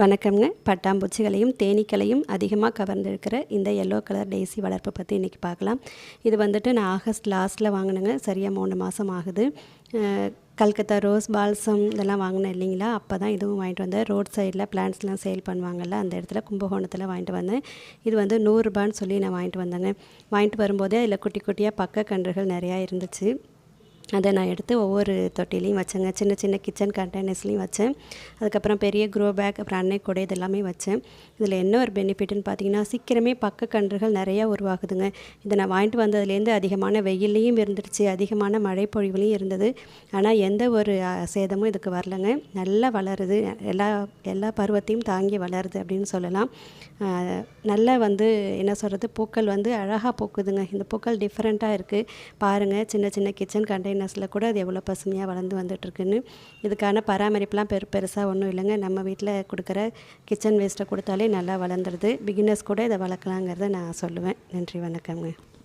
வணக்கம்ங்க. பட்டாம்பூச்சிகளையும் தேனீக்களையும் அதிகமாக கவர்ந்திருக்கிற இந்த எல்லோ கலர் டெய்ஸி வளர்ப்பை பற்றி இன்றைக்கி பார்க்கலாம். இது வந்துட்டு நான் ஆகஸ்ட் லாஸ்ட்டில் வாங்கினேங்க. சரியாக மூணு மாதம் ஆகுது. கல்கத்தா ரோஸ் பால்சம் இதெல்லாம் வாங்கினேன் இல்லைங்களா? அப்போ தான் இதுவும் வாங்கிட்டு வந்தேன். ரோட் சைடில் பிளான்ட்ஸ்லாம் சேல் பண்ணுவாங்கல்ல அந்த இடத்துல கும்பகோணத்தில் வாங்கிட்டு வந்தேன். இது வந்து நூறுரூபான்னு சொல்லி நான் வாங்கிட்டு வந்தேங்க. வாங்கிட்டு வரும்போதே அதில் குட்டி குட்டியாக பக்க கன்றுகள் நிறையா இருந்துச்சு. அதை நான் எடுத்து ஒவ்வொரு தொட்டிலையும் வச்சேங்க. சின்ன சின்ன கிச்சன் கண்டெய்னர்ஸ்லையும் வச்சேன். அதுக்கப்புறம் பெரிய க்ரோ பேக் அப்புறம் அன்னை கூட இதெல்லாமே வச்சேன். இதில் என்ன ஒரு பெனிஃபிட்னு பார்த்தீங்கன்னா சீக்கிரமே பக்க கன்றுகள் நிறையா உருவாகுதுங்க. இதை நான் வாங்கிட்டு வந்ததுலேருந்து அதிகமான வெயில்லையும் இருந்துருச்சு அதிகமான மழை பொழிவுலையும் இருந்தது. ஆனால் எந்த ஒரு சேதமும் இதுக்கு வரலங்க. நல்லா வளருது. எல்லா எல்லா பருவத்தையும் தாங்கி வளருது அப்படின்னு சொல்லலாம். நல்லா வந்து என்ன சொல்கிறது பூக்கள் வந்து அழகாக பூக்குதுங்க. இந்த பூக்கள் டிஃப்ரெண்ட்டாக இருக்குது பாருங்கள் சின்ன சின்ன கிச்சன் கண்டெய்னர்ஸில் கூட அது எவ்வளோ பசுமையாக வளர்ந்து வந்துட்டுருக்குன்னு. இதுக்கான பராமரிப்புலாம் பெரு பெருசாக ஒன்றும் இல்லைங்க. நம்ம வீட்டில் கொடுக்குற கிச்சன் வேஸ்ட்டை கொடுத்தாலே நல்லா வளர்ந்துருது. பிகினர்ஸ் கூட இதை வளர்க்கலாங்கிறத நான் சொல்லுவேன். நன்றி வணக்கங்க